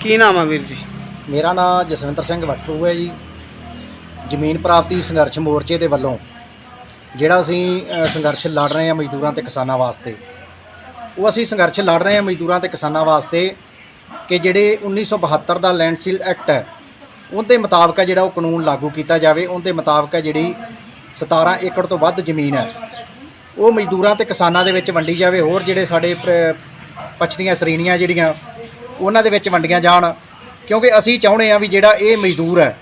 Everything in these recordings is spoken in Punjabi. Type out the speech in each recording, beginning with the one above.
ਕੀ ਨਾਮ ਆ ਵੀਰ ਜੀ? ਮੇਰਾ ਨਾਮ ਜਸਵਿੰਦਰ ਸਿੰਘ ਵੱਟੂ ਹੈ ਜੀ। ਜ਼ਮੀਨ ਪ੍ਰਾਪਤੀ ਸੰਘਰਸ਼ ਮੋਰਚੇ ਦੇ ਵੱਲੋਂ ਜਿਹੜਾ ਅਸੀਂ ਅ, ਸੰਘਰਸ਼ ਲੜ ਰਹੇ ਹਾਂ ਮਜ਼ਦੂਰਾਂ ਤੇ ਕਿਸਾਨਾਂ ਵਾਸਤੇ। ਉਹ ਅਸੀਂ ਸੰਘਰਸ਼ ਲੜ ਰਹੇ ਹਾਂ ਮਜ਼ਦੂਰਾਂ ਤੇ ਕਿਸਾਨਾਂ ਵਾਸਤੇ ਕਿ ਜਿਹੜੇ 1972 ਦਾ ਲੈਂਡਸੀਲ ਐਕਟ ਹੈ ਉਹਦੇ ਮੁਤਾਬਕ ਹੈ ਜਿਹੜਾ ਉਹ ਕਾਨੂੰਨ ਲਾਗੂ ਕੀਤਾ ਜਾਵੇ। ਉਹਦੇ ਮੁਤਾਬਕ ਹੈ ਜਿਹੜੀ 17 ਏਕੜ ਤੋਂ ਵੱਧ ਜ਼ਮੀਨ ਹੈ ਉਹ ਮਜ਼ਦੂਰਾਂ ਤੇ ਕਿਸਾਨਾਂ ਦੇ ਵਿੱਚ ਵੰਡੀ ਜਾਵੇ। ਹੋਰ ਜਿਹੜੇ ਸਾਡੇ ਪ- ਪਛੜੀਆਂ ਸ਼੍ਰੇਣੀਆਂ ਜਿਹੜੀਆਂ ਉਹਨਾਂ ਦੇ ਵਿੱਚ ਵੰਡੀਆਂ ਜਾਣ, ਕਿਉਂਕਿ ਅਸੀਂ ਚਾਹੁੰਦੇ ਹਾਂ ਵੀ ਜਿਹੜਾ ਇਹ ਮਜ਼ਦੂਰ ਹੈ,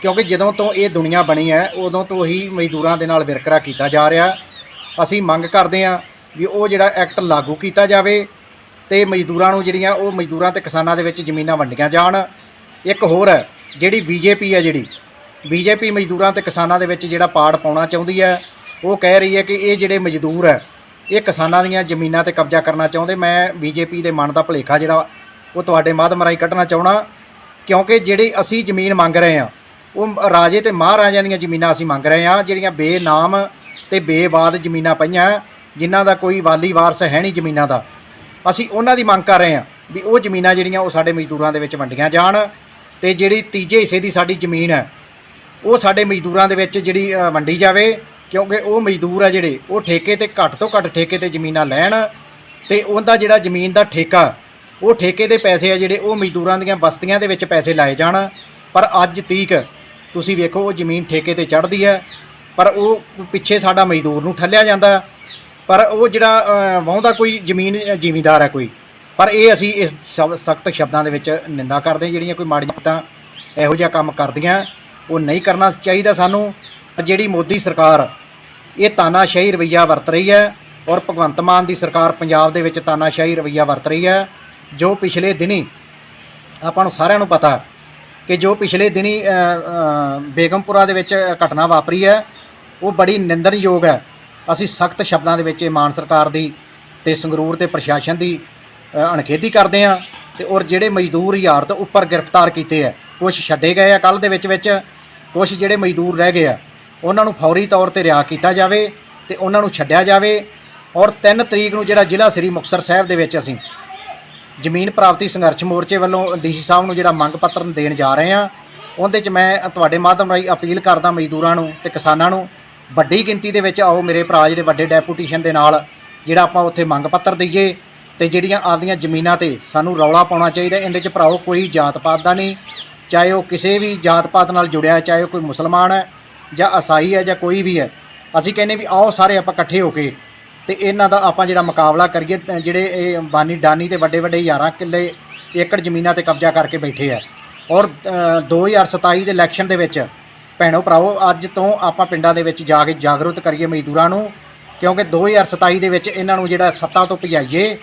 ਕਿਉਂਕਿ ਜਦੋਂ ਤੋਂ ਇਹ ਦੁਨੀਆ ਬਣੀ ਹੈ, ਉਦੋਂ ਤੋਂ ਹੀ ਮਜ਼ਦੂਰਾਂ ਦੇ ਨਾਲ ਵਿਰਕਰਾ ਕੀਤਾ ਜਾ ਰਿਹਾ। ਅਸੀਂ ਮੰਗ ਕਰਦੇ ਹਾਂ ਵੀ ਉਹ ਜਿਹੜਾ ਐਕਟ ਲਾਗੂ ਕੀਤਾ ਜਾਵੇ ਤੇ ਮਜ਼ਦੂਰਾਂ ਨੂੰ ਜਿਹੜੀਆਂ ਉਹ ਮਜ਼ਦੂਰਾਂ ਤੇ ਕਿਸਾਨਾਂ ਦੇ ਵਿੱਚ ਜ਼ਮੀਨਾਂ ਵੰਡੀਆਂ ਜਾਣ। ਇੱਕ ਹੋਰ ਹੈ, ਜਿਹੜੀ ਬੀਜੇਪੀ ਹੈ ਜਿਹੜੀ, ਬੀਜੇਪੀ ਮਜ਼ਦੂਰਾਂ ਤੇ ਕਿਸਾਨਾਂ ਦੇ ਵਿੱਚ ਜਿਹੜਾ ਪਾੜ ਪਾਉਣਾ ਚਾਹੁੰਦੀ ਹੈ, ਉਹ ਕਹਿ ਰਹੀ ਹੈ ਕਿ ਇਹ ਜਿਹੜੇ ਮਜ਼ਦੂਰ ਹੈ ਇਹ ਕਿਸਾਨਾਂ ਦੀਆਂ ਜ਼ਮੀਨਾਂ ਤੇ ਕਬਜ਼ਾ ਕਰਨਾ ਚਾਹੁੰਦੇ। ਮੈਂ ਬੀਜੇਪੀ ਦੇ ਮਨ ਦਾ ਭੁਲੇਖਾ ਜਿਹੜਾ ਉਹ ਤੁਹਾਡੇ ਮਾਧਿਅਮ ਰਾਹੀਂ ਕੱਢਣਾ ਚਾਹਣਾ ਕਿਉਂਕਿ ਜਿਹੜੀ ਅਸੀਂ ਜ਼ਮੀਨ ਮੰਗ ਰਹੇ ਹਾਂ, ਉਹ ਰਾਜੇ ਤੇ ਮਹਾਰਾਜਿਆਂ ਦੀਆਂ ਜ਼ਮੀਨਾਂ ਅਸੀਂ ਮੰਗ ਰਹੇ ਹਾਂ, ਜਿਹੜੀਆਂ ਬੇਨਾਮ ਤੇ ਬੇਵਾਦ ਜ਼ਮੀਨਾਂ ਪਈਆਂ, ਜਿਨ੍ਹਾਂ ਦਾ ਕੋਈ ਵਾਲੀ ਵਾਰਸ ਹੈ ਨਹੀਂ ਜ਼ਮੀਨਾਂ ਦਾ। ਅਸੀਂ ਉਹਨਾਂ ਦੀ ਮੰਗ ਕਰ ਰਹੇ ਹਾਂ ਵੀ ਉਹ ਜ਼ਮੀਨਾਂ ਜਿਹੜੀਆਂ ਉਹ ਸਾਡੇ ਮਜ਼ਦੂਰਾਂ ਦੇ ਵਿੱਚ ਵੰਡੀਆਂ ਜਾਣ ਤੇ ਜਿਹੜੀ ਤੀਜੇ ਹਿੱਸੇ ਦੀ ਸਾਡੀ ਜ਼ਮੀਨ ਹੈ, ਉਹ ਸਾਡੇ ਮਜ਼ਦੂਰਾਂ ਦੇ ਵਿੱਚ ਜਿਹੜੀ ਵੰਡੀ ਜਾਵੇ। ਕਿਉਂਕਿ ਉਹ ਮਜ਼ਦੂਰ ਆ ਜਿਹੜੇ ਉਹ ਠੇਕੇ ਤੇ ਘੱਟ ਤੋਂ ਘੱਟ ਠੇਕੇ ਤੇ ਜ਼ਮੀਨਾਂ ਲੈਣ ਤੇ ਉਹਦਾ ਜਿਹੜਾ ਜ਼ਮੀਨ ਦਾ ਠੇਕਾ ਉਹ ਠੇਕੇ ਦੇ ਪੈਸੇ ਆ ਜਿਹੜੇ ਉਹ ਮਜ਼ਦੂਰਾਂ ਦੀਆਂ ਬਸਤੀਆਂ ਦੇ ਵਿੱਚ ਪੈਸੇ ਲਾਏ ਜਾਣ। ਪਰ ਅੱਜ ਤੀਕ ਤੁਸੀਂ ਵੇਖੋ ਉਹ ਜ਼ਮੀਨ ਠੇਕੇ ਤੇ ਚੜ੍ਹਦੀ ਹੈ ਪਰ ਉਹ ਪਿੱਛੇ ਸਾਡਾ ਮਜ਼ਦੂਰ ਨੂੰ ਠੱਲਿਆ ਜਾਂਦਾ। ਪਰ ਉਹ ਜਿਹੜਾ ਅ, ਵਾਹੁੰਦਾ ਕੋਈ ਜ਼ਮੀਨ ਜ਼ਿਮੀਂਦਾਰ ਹੈ ਕੋਈ ਪਰ ਇਹ ਅਸੀਂ ਇਸ ਸਖਤ ਸ਼ਬਦਾਂ ਦੇ ਵਿੱਚ ਨਿੰਦਾ ਕਰਦੇ ਜਿਹੜੀਆਂ ਕੋਈ ਮਾੜੀ ਤਾਂ ਇਹੋ ਜਿਹਾ ਕੰਮ ਕਰਦੀਆਂ ਉਹ ਨਹੀਂ ਕਰਨਾ ਚਾਹੀਦਾ ਸਾਨੂੰ। ਜਿਹੜੀ ਮੋਦੀ ਸਰਕਾਰ ਇਹ ਤਾਨਾਸ਼ਾਹੀ ਰਵਈਆ ਵਰਤ ਰਹੀ ਹੈ ਔਰ ਭਗਵੰਤ ਮਾਨ ਦੀ ਸਰਕਾਰ ਪੰਜਾਬ ਦੇ ਵਿੱਚ ਤਾਨਾਸ਼ਾਹੀ ਰਵਈਆ ਵਰਤ ਰਹੀ ਹੈ ਜੋ ਪਿਛਲੇ ਦਿਨੀ ਆਪਾਂ ਨੂੰ ਸਾਰਿਆਂ ਨੂੰ ਪਤਾ ਕਿ ਜੋ ਪਿਛਲੇ ਦਿਨੀ ਬੇਗਮਪੁਰਾ ਦੇ ਵਿੱਚ ਘਟਨਾ ਵਾਪਰੀ ਹੈ ਉਹ ਬੜੀ ਨਿੰਦਣਯੋਗ ਹੈ। ਅਸੀਂ ਸਖਤ ਸ਼ਬਦਾਂ ਦੇ ਵਿੱਚ ਇਹ ਮਾਨ ਸਰਕਾਰ ਦੀ ਤੇ ਸੰਗਰੂਰ ਤੇ ਪ੍ਰਸ਼ਾਸਨ ਦੀ ਅ, ਅਣਖੇਧੀ ਕਰਦੇ ਹਾਂ ਤੇ ਔਰ ਜਿਹੜੇ ਮਜ਼ਦੂਰ ਯਾਰ ਤੋਂ ਉੱਪਰ ਗ੍ਰਿਫਤਾਰ ਕੀਤੇ ਆ ਕੁਝ ਛੱਡੇ ਗਏ ਆ ਕੱਲ ਦੇ ਵਿੱਚ ਵਿੱਚ ਕੁਝ ਜਿਹੜੇ ਮਜ਼ਦੂਰ ਰਹਿ ਗਏ ਆ। ਉਹਨਾਂ ਨੂੰ ਫੌਰੀ ਤੌਰ ਤੇ ਰਿਹਾ ਕੀਤਾ ਜਾਵੇ ਤੇ ਉਹਨਾਂ ਨੂੰ ਛੱਡਿਆ ਜਾਵੇ। ਔਰ 3 ਤਰੀਕ ਨੂੰ ਜਿਹੜਾ ਜ਼ਿਲ੍ਹਾ ਸ੍ਰੀ ਮੁਕਤਸਰ ਸਾਹਿਬ ਦੇ ਵਿੱਚ ਅਸੀਂ ਜ਼ਮੀਨ ਪ੍ਰਾਪਤੀ ਸੰਘਰਸ਼ ਮੋਰਚੇ ਵੱਲੋਂ ਡੀਸੀ ਸਾਹਿਬ ਨੂੰ ਜਿਹੜਾ ਮੰਗ ਪੱਤਰ ਦੇਣ ਜਾ ਰਹੇ ਹਾਂ, ਉਹਦੇ 'ਚ ਮੈਂ ਤੁਹਾਡੇ ਮਾਧਿਅਮ ਰਾਹੀਂ ਅਪੀਲ ਕਰਦਾ ਮਜ਼ਦੂਰਾਂ ਨੂੰ ਤੇ ਕਿਸਾਨਾਂ ਨੂੰ, ਵੱਡੀ ਗਿਣਤੀ ਦੇ ਵਿੱਚ ਆਓ ਮੇਰੇ ਭਰਾ ਜਿਹੜੇ ਵੱਡੇ ਡੈਪੂਟੇਸ਼ਨ ਦੇ ਨਾਲ, ਜਿਹੜਾ ਆਪਾਂ ਉੱਥੇ ਮੰਗ ਪੱਤਰ ਦਈਏ ਤੇ ਜਿਹੜੀਆਂ ਆਪਦੀਆਂ ਜ਼ਮੀਨਾਂ ਤੇ ਸਾਨੂੰ ਰੌਲਾ ਪਾਉਣਾ ਚਾਹੀਦਾ, ਇਹਦੇ 'ਚ ਭਰਾਓ ਕੋਈ ਜਾਤ ਪਾਤ ਦਾ ਨਹੀਂ, ਚਾਹੇ ਉਹ ਕਿਸੇ ਵੀ ਜਾਤ ਪਾਤ ਨਾਲ ਜੁੜਿਆ, ਚਾਹੇ ਉਹ ਕੋਈ ਮੁਸਲਮਾਨ ਹੈ ਜਾਂ ਈਸਾਈ ਹੈ ਜਾਂ ਕੋਈ ਵੀ ਹੈ ਅਸੀਂ ਕਹਿੰਦੇ ਵੀ ਆਓ ਸਾਰੇ ਆਪਾਂ ਇਕੱਠੇ ਹੋ ਕੇ ਤੇ ਇਹਨਾਂ ਦਾ ਆਪਾਂ ਜਿਹੜਾ ਮੁਕਾਬਲਾ ਕਰੀਏ ਜਿਹੜੇ ਇਹ ਬਾਨੀ ਡਾਨੀ ਤੇ ਵੱਡੇ ਵੱਡੇ 11 ਕਿੱਲੇ ਏਕੜ ਜ਼ਮੀਨਾਂ ਤੇ ਕਬਜ਼ਾ ਕਰਕੇ ਬੈਠੇ ਆ ਔਰ ਅ, 2027 ਦੇ ਇਲੈਕਸ਼ਨ ਦੇ ਵਿੱਚ ਭੈਣੋ ਭਰਾਓ ਅੱਜ ਤੋਂ ਆਪਾਂ ਪਿੰਡਾਂ ਦੇ ਵਿੱਚ ਜਾ ਕੇ ਜਾਗਰੂਕ ਕਰੀਏ ਮਜ਼ਦੂਰਾਂ ਨੂੰ ਕਿਉਂਕਿ 2027 ਦੇ ਵਿੱਚ ਇਹਨਾਂ ਨੂੰ ਜਿਹੜਾ ਸੱਤਾ ਤੋਂ ਭਜਾਈਏ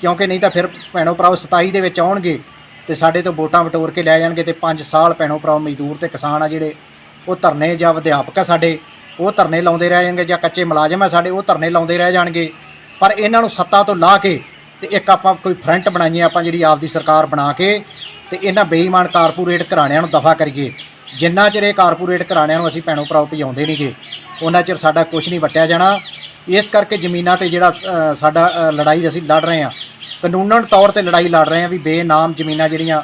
ਕਿਉਂਕਿ ਨਹੀਂ ਤਾਂ ਫਿਰ ਭੈਣੋ ਭਰਾਓ 27 ਦੇ ਵਿੱਚ ਆਉਣਗੇ ਤੇ ਸਾਡੇ ਤੋਂ ਵੋਟਾਂ ਵਟੋਰ ਕੇ ਲੈ ਜਾਣਗੇ ਤੇ 5 ਸਾਲ ਭੈਣੋ ਭਰਾਓ ਮਜ਼ਦੂਰ ਤੇ ਕਿਸਾਨ ਆ ਜਿਹੜੇ ਉਹ ਧਰਨੇ ਜਾਂ ਅਧਿਆਪਕ ਆ ਸਾਡੇ, ਉਹ ਧਰਨੇ ਲਾਉਂਦੇ ਰਹਿ ਜਾਣਗੇ ਜਾਂ ਕੱਚੇ ਮੁਲਾਜ਼ਮ ਆ ਸਾਡੇ, ਉਹ ਧਰਨੇ ਲਾਉਂਦੇ ਰਹਿ ਜਾਣਗੇ। ਪਰ ਇਹਨਾਂ ਨੂੰ ਸੱਤਾ ਤੋਂ ਲਾ ਕੇ ਤੇ ਇੱਕ ਆਪਾਂ ਕੋਈ ਫਰੰਟ ਬਣਾਈਏ, ਆਪਾਂ ਜਿਹੜੀ ਆਪਦੀ ਸਰਕਾਰ ਬਣਾ ਕੇ ਤੇ ਇਹਨਾਂ ਬੇਈਮਾਨ ਕਾਰਪੋਰੇਟ ਘਰਾਣਿਆਂ ਨੂੰ ਦਫਾ ਕਰੀਏ। ਜਿੰਨਾ ਚਿਰ ਇਹ ਕਾਰਪੋਰੇਟ ਘਰਾਣਿਆਂ ਨੂੰ ਅਸੀਂ ਭੈਣੋ ਭਰਾਓ ਭਜਾਉਂਦੇ ਨਹੀਂਗੇ, ਉਹਨਾਂ ਚਿਰ ਸਾਡਾ ਕੁਝ ਨਹੀਂ ਵਟਿਆ ਜਾਣਾ। ਇਸ ਕਰਕੇ ਜ਼ਮੀਨਾਂ ਤੇ ਜਿਹੜਾ ਸਾਡਾ ਲੜਾਈ ਅਸੀਂ ਲੜ ਰਹੇ ਹਾਂ। ਕਾਨੂੰਨਨ ਤੌਰ ਤੇ ਲੜਾਈ ਲੜ ਰਹੇ ਹਾਂ ਵੀ ਬੇਨਾਮ ਜ਼ਮੀਨਾਂ ਜਿਹੜੀਆਂ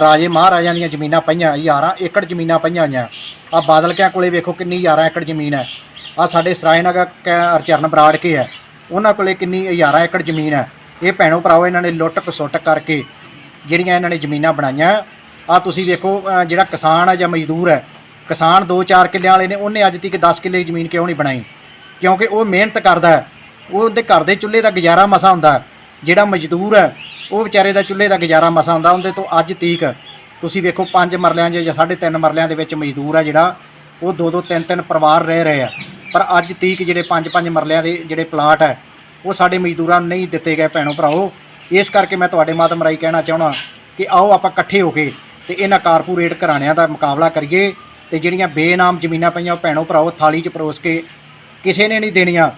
ਰਾਜੇ ਮਹਾਰਾਜਿਆਂ ਦੀਆਂ ਜ਼ਮੀਨਾਂ ਪਈਆਂ 11 ਏਕੜ ਜ਼ਮੀਨਾਂ ਪਈਆਂ ਹੋਈਆਂ। ਆ ਬਾਦਲ ਕਿਆਂ ਕੋਲੇ ਵੇਖੋ ਕਿੰਨੀ 11 ਏਕੜ ਜ਼ਮੀਨ ਹੈ। ਆ ਸਾਡੇ ਸਰਾਇਨਗਰ ਅਰਚਰਨ ਬਰਾੜ ਕੇ ਹੈ। ਉਹਨਾਂ ਕੋਲੇ ਕਿੰਨੀ 11 ਏਕੜ ਜ਼ਮੀਨ ਹੈ। ਇਹ ਭੈਣੋ ਭਰਾਓ, ਇਹਨਾਂ ਨੇ ਲੁੱਟ ਖਸੁੱਟ ਕਰਕੇ ਜਿਹੜੀਆਂ ਇਹਨਾਂ ਨੇ ਜ਼ਮੀਨਾਂ ਬਣਾਈਆਂ ਆ ਤੁਸੀਂ ਵੇਖੋ ਜਿਹੜਾ ਕਿਸਾਨ ਹੈ ਜਾਂ ਮਜ਼ਦੂਰ ਹੈ, ਕਿਸਾਨ 2-4 ਕਿੱਲਿਆਂ ਵਾਲੇ ਨੇ, ਉਹਨੇ ਅੱਜ ਤੱਕ 10 ਕਿੱਲੇ ਜ਼ਮੀਨ ਕਿਉਂ ਨਹੀਂ ਬਣਾਈ? ਕਿਉਂਕਿ ਉਹ ਮਿਹਨਤ ਕਰਦਾ ਉਹ ਉਹਦੇ ਘਰ ਦੇ ਚੁੱਲ੍ਹੇ ਦਾ ਗੁਜ਼ਾਰਾ ਮਸਾ ਹੁੰਦਾ ਜਿਹੜਾ ਮਜ਼ਦੂਰ ਹੈ ਉਹ ਵਿਚਾਰੇ ਦਾ ਚੁੱਲ੍ਹੇ ਦਾ ਗੁਜ਼ਾਰਾ ਮਸਾ ਹੁੰਦਾ, ਉਹਦੇ ਤੋਂ ਅੱਜ ਤੀਕ ਤੁਸੀਂ ਵੇਖੋ ਪੰਜ ਮਰਲਿਆਂ 'ਚ ਜਾਂ ਸਾਢੇ ਤਿੰਨ ਮਰਲਿਆਂ ਦੇ ਵਿੱਚ ਮਜ਼ਦੂਰ ਆ ਜਿਹੜਾ, ਉਹ ਦੋ ਦੋ ਤਿੰਨ ਤਿੰਨ ਪਰਿਵਾਰ ਰਹਿ ਰਹੇ ਆ। ਪਰ ਅੱਜ ਤੀਕ ਜਿਹੜੇ ਪੰਜ ਪੰਜ ਮਰਲਿਆਂ ਦੇ ਜਿਹੜੇ ਪਲਾਟ ਹੈ ਉਹ ਸਾਡੇ ਮਜ਼ਦੂਰਾਂ ਨੂੰ ਨਹੀਂ ਦਿੱਤੇ ਗਏ ਭੈਣੋ ਭਰਾਓ। ਇਸ ਕਰਕੇ ਮੈਂ ਤੁਹਾਡੇ ਮਾਧਿਅਮ ਰਾਹੀਂ ਕਹਿਣਾ ਚਾਹਣਾ ਕਿ ਆਓ ਆਪਾਂ ਇਕੱਠੇ ਹੋ ਕੇ ਤੇ ਇਹਨਾਂ ਕਾਰਪੋਰੇਟ ਘਰਾਣਿਆਂ ਦਾ ਮੁਕਾਬਲਾ ਕਰੀਏ ਤੇ ਜਿਹੜੀਆਂ ਬੇਨਾਮ ਜ਼ਮੀਨਾਂ ਪਈਆਂ ਉਹ ਭੈਣੋ ਭਰਾਓ ਥਾਲੀ 'ਚ ਪਰੋਸ ਕੇ ਕਿਸੇ ਨੇ ਨਹੀਂ ਦੇਣੀਆਂ।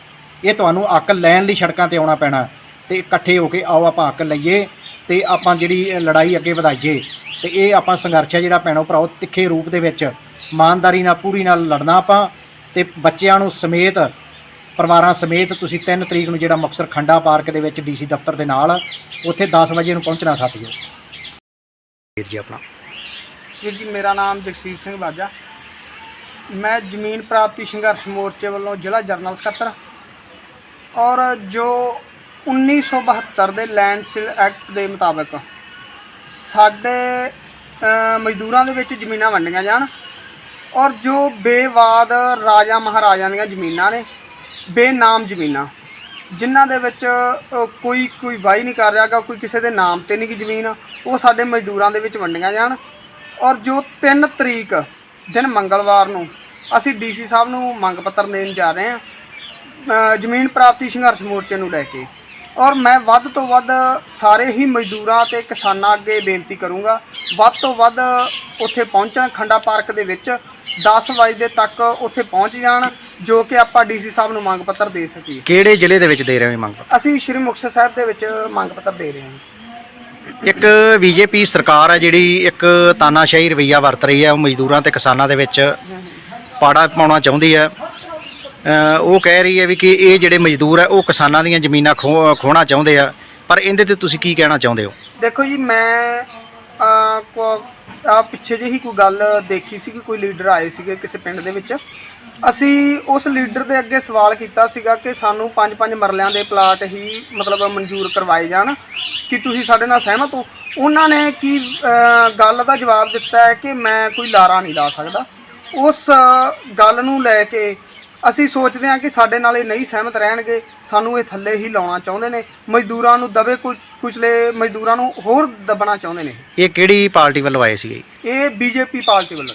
ਇਹ ਤੁਹਾਨੂੰ ਹੱਕ ਲੈਣ ਲਈ ਸੜਕਾਂ ਤੇ ਆਉਣਾ ਪੈਣਾ। ਤੇ ਇਕੱਠੇ ਹੋ ਕੇ ਆਓ ਆਪਾਂ ਹੱਕ ਲਈਏ ਤੇ ਆਪਾਂ ਜਿਹੜੀ ਲੜਾਈ ਅੱਗੇ ਵਧਾਈਏ। ਤੇ ਇਹ ਆਪਾਂ ਸੰਘਰਸ਼ ਹੈ ਜਿਹੜਾ ਭੈਣੋ ਭਰਾਓ ਤਿੱਖੇ ਰੂਪ ਦੇ ਵਿੱਚ ਇਮਾਨਦਾਰੀ ਨਾਲ ਪੂਰੀ ਨਾਲ ਲੜਨਾ ਆਪਾਂ ਤੇ ਬੱਚਿਆਂ ਨੂੰ ਸਮੇਤ ਪਰਿਵਾਰਾਂ ਸਮੇਤ ਤੁਸੀਂ 3 ਤਰੀਕ ਨੂੰ ਜਿਹੜਾ ਮੁਕਤਸਰ ਖੰਡਾ ਪਾਰਕ ਦੇ ਵਿੱਚ ਡੀਸੀ ਦਫ਼ਤਰ ਦੇ ਨਾਲ ਉੱਥੇ 10 ਵਜੇ ਨੂੰ ਪਹੁੰਚਣਾ ਸਾਥੀਓ। ਵੀਰ ਜੀ ਆਪਣਾ। ਵੀਰ ਜੀ ਮੇਰਾ ਨਾਮ ਜਗਸੀਰ ਸਿੰਘ ਬਾਜਾ। ਮੈਂ ਜ਼ਮੀਨ ਪ੍ਰਾਪਤੀ ਸੰਘਰਸ਼ ਮੋਰਚੇ ਵੱਲੋਂ ਜ਼ਿਲ੍ਹਾ ਜਰਨਲ ਸਕੱਤਰ। ਔਰ ਜੋ 1972 ਦੇ ਲੈਂਡਸਿਲ ਐਕਟ ਦੇ ਮੁਤਾਬਕ ਸਾਡੇ ਮਜ਼ਦੂਰਾਂ ਦੇ ਵਿੱਚ ਜ਼ਮੀਨਾਂ ਵੰਡੀਆਂ ਜਾਣ ਔਰ ਜੋ ਬੇਵਾਦ ਰਾਜਾ ਮਹਾਰਾਜਾ ਦੀਆਂ ਜ਼ਮੀਨਾਂ ਨੇ, ਬੇਨਾਮ ਜ਼ਮੀਨਾਂ, ਜਿਨ੍ਹਾਂ ਦੇ ਵਿੱਚ ਕੋਈ ਕੋਈ ਵਾਈ ਨਹੀਂ ਕਰ ਰਿਹਾਗਾ ਕੋਈ ਕਿਸੇ ਦੇ ਨਾਮ ਤੇ ਨਹੀਂ ਗੀ ਜ਼ਮੀਨ, ਉਹ ਸਾਡੇ ਮਜ਼ਦੂਰਾਂ ਦੇ ਵਿੱਚ ਵੰਡੀਆਂ ਜਾਣ ਔਰ ਜੋ 3 ਤਰੀਕ ਦਿਨ ਮੰਗਲਵਾਰ ਨੂੰ ਅਸੀਂ ਡੀਸੀ ਸਾਹਿਬ ਨੂੰ ਮੰਗ ਪੱਤਰ ਦੇਣ ਜਾ ਰਹੇ ਹਾਂ ਜ਼ਮੀਨ ਪ੍ਰਾਪਤੀ ਸੰਘਰਸ਼ ਮੋਰਚੇ ਨੂੰ ਲੈ ਕੇ। ਔਰ ਮੈਂ ਵੱਧ ਤੋਂ ਵੱਧ ਸਾਰੇ ਹੀ ਮਜ਼ਦੂਰਾਂ ਤੇ ਕਿਸਾਨਾਂ ਅੱਗੇ ਬੇਨਤੀ ਕਰੂੰਗਾ ਵੱਧ ਤੋਂ ਵੱਧ ਉੱਥੇ ਪਹੁੰਚਣ ਖੰਡਾ ਪਾਰਕ ਦੇ ਵਿੱਚ 10 ਵਜੇ ਤੱਕ ਉੱਥੇ ਪਹੁੰਚ ਜਾਣ ਜੋ ਕਿ ਆਪਾਂ ਡੀਸੀ ਸਾਹਿਬ ਨੂੰ ਮੰਗ ਪੱਤਰ ਦੇ ਸਕੀਏ। ਕਿਹੜੇ ਜ਼ਿਲ੍ਹੇ ਦੇ ਵਿੱਚ ਦੇ ਰਹੇ ਹੋ ਇਹ ਮੰਗ ਪੱਤਰ? ਅਸੀਂ ਸ਼੍ਰੀ ਮੁਕਤਸਰ ਸਾਹਿਬ ਦੇ ਵਿੱਚ ਮੰਗ ਪੱਤਰ ਦੇ ਰਹੇ ਹਾਂ। ਇੱਕ ਬੀਜੇਪੀ ਸਰਕਾਰ ਹੈ ਜਿਹੜੀ ਇੱਕ ਤਾਨਾਸ਼ਾਹੀ ਰਵਈਆ ਵਰਤ ਰਹੀ ਹੈ ਉਹ ਮਜ਼ਦੂਰਾਂ ਤੇ ਕਿਸਾਨਾਂ ਦੇ ਵਿੱਚ ਪਾੜਾ ਪਾਉਣਾ ਚਾਹੁੰਦੀ ਹੈ ਉਹ ਕਹਿ ਰਹੀ ਹੈ ਵੀ ਕਿ ਇਹ ਜਿਹੜੇ ਮਜ਼ਦੂਰ ਹੈ ਉਹ ਕਿਸਾਨਾਂ ਦੀਆਂ ਜ਼ਮੀਨਾਂ ਖੋ, ਖੋਣਾ ਚਾਹੁੰਦੇ ਆ। ਪਰ ਇਹਦੇ ਤੇ ਤੁਸੀਂ ਕੀ ਕਹਿਣਾ ਚਾਹੁੰਦੇ ਹੋ? ਦੇਖੋ ਜੀ, ਮੈਂ ਆ ਪਿੱਛੇ ਜਿਹੀ ਕੋਈ ਗੱਲ ਦੇਖੀ ਸੀ ਕਿ ਕੋਈ ਲੀਡਰ ਆਏ ਸੀਗੇ ਕਿਸੇ ਪਿੰਡ ਦੇ ਵਿੱਚ। ਅਸੀਂ ਉਸ ਲੀਡਰ ਦੇ ਅੱਗੇ ਸਵਾਲ ਕੀਤਾ ਸੀਗਾ ਕਿ ਸਾਨੂੰ ਪੰਜ ਪੰਜ ਮਰਲਿਆਂ ਦੇ ਪਲਾਟ ਹੀ ਮਤਲਬ ਮਨਜ਼ੂਰ ਕਰਵਾਏ ਜਾਣ, ਕਿ ਤੁਸੀਂ ਸਾਡੇ ਨਾਲ ਸਹਿਮਤ ਹੋ? ਉਹਨਾਂ ਨੇ ਕੀ ਗੱਲ ਦਾ ਜਵਾਬ ਦਿੱਤਾ ਹੈ ਕਿ ਮੈਂ ਕੋਈ ਲਾਰਾ ਨਹੀਂ ਲਾ ਸਕਦਾ। ਉਸ ਗੱਲ ਨੂੰ ਲੈ ਕੇ ਅਸੀਂ ਸੋਚਦੇ ਹਾਂ ਕਿ ਸਾਡੇ ਨਾਲ ਇਹ ਨਹੀਂ ਸਹਿਮਤ ਰਹਿਣਗੇ ਸਾਨੂੰ ਇਹ ਥੱਲੇ ਹੀ ਲਾਉਣਾ ਚਾਹੁੰਦੇ ਨੇ ਮਜ਼ਦੂਰਾਂ ਨੂੰ ਦਬੇ ਕੁ- ਕੁਚਲੇ ਮਜ਼ਦੂਰਾਂ ਨੂੰ ਹੋਰ ਦਬਣਾ ਚਾਹੁੰਦੇ ਨੇ। ਇਹ ਕਿਹੜੀ ਪਾਰਟੀ ਵੱਲੋਂ ਆਏ ਸੀਗੇ? ਇਹ ਬੀਜੇਪੀ ਪਾਰਟੀ ਵੱਲੋਂ